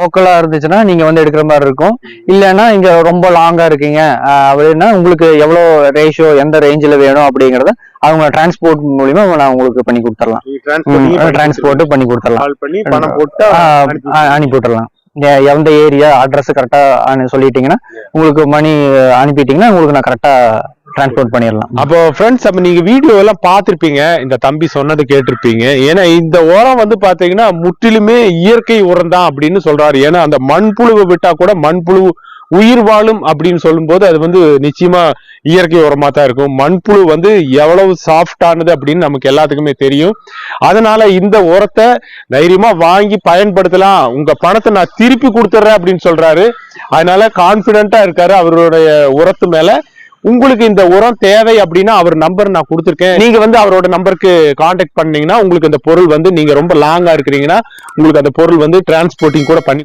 லோக்கலா இருந்துச்சுன்னா நீங்க வந்து எடுக்கிற மாதிரி இருக்கும். இல்லைன்னா இங்க ரொம்ப லாங்கா இருக்கீங்க. அப்படின்னா உங்களுக்கு எவ்வளோ ரேஷியோ எந்த ரேஞ்சில் வேணும் அப்படிங்கறத அவங்க டிரான்ஸ்போர்ட் மூலியமா நான் உங்களுக்கு பண்ணி கொடுத்துடலாம். டிரான்ஸ்போர்ட் பண்ணி கொடுத்துடலாம். அனுப்பி விட்டுறலாம் எந்த ஏரியா அட்ரஸ் கரெக்டா சொல்லிட்டீங்கன்னா உங்களுக்கு மணி அனுப்பிட்டீங்கன்னா உங்களுக்கு நான் கரெக்டா டிரான்ஸ்போர்ட் பண்ணிடலாம் அப்போ ஃப்ரெண்ட்ஸ் அப்போ நீங்க வீடியோ எல்லாம் பார்த்துருப்பீங்க. இந்த தம்பி சொன்னது கேட்டிருப்பீங்க. ஏன்னா இந்த உரம் வந்து பாத்தீங்கன்னா முற்றிலுமே இயற்கை உரம் தான் அப்படின்னு சொல்றாரு. ஏன்னா அந்த மண்புழுவை விட்டா கூட மண்புழு உயிர் வாழும் அப்படின்னு சொல்லும்போது அது வந்து நிச்சயமா இயற்கை உரமா தான் இருக்கும். மண்புழு வந்து எவ்வளவு சாஃப்டானது அப்படின்னு நமக்கு எல்லாத்துக்குமே தெரியும். அதனால இந்த உரத்தை தைரியமா வாங்கி பயன்படுத்தலாம். உங்க பணத்தை நான் திருப்பி கொடுத்துட்றேன் அப்படின்னு சொல்றாரு. அதனால கான்பிடண்டா இருக்காரு அவருடைய உரத்து மேல. உங்களுக்கு இந்த உரம் தேவை அப்படின்னா அவர் நம்பர் நான் கொடுத்துருக்கேன். நீங்க வந்து அவரோட நம்பருக்கு காண்டாக்ட் பண்ணீங்கன்னா உங்களுக்கு இந்த பொருள் வந்து நீங்க ரொம்ப லாங்கா இருக்கிறீங்கன்னா உங்களுக்கு அந்த பொருள் வந்து டிரான்ஸ்போர்ட்டிங் கூட பண்ணி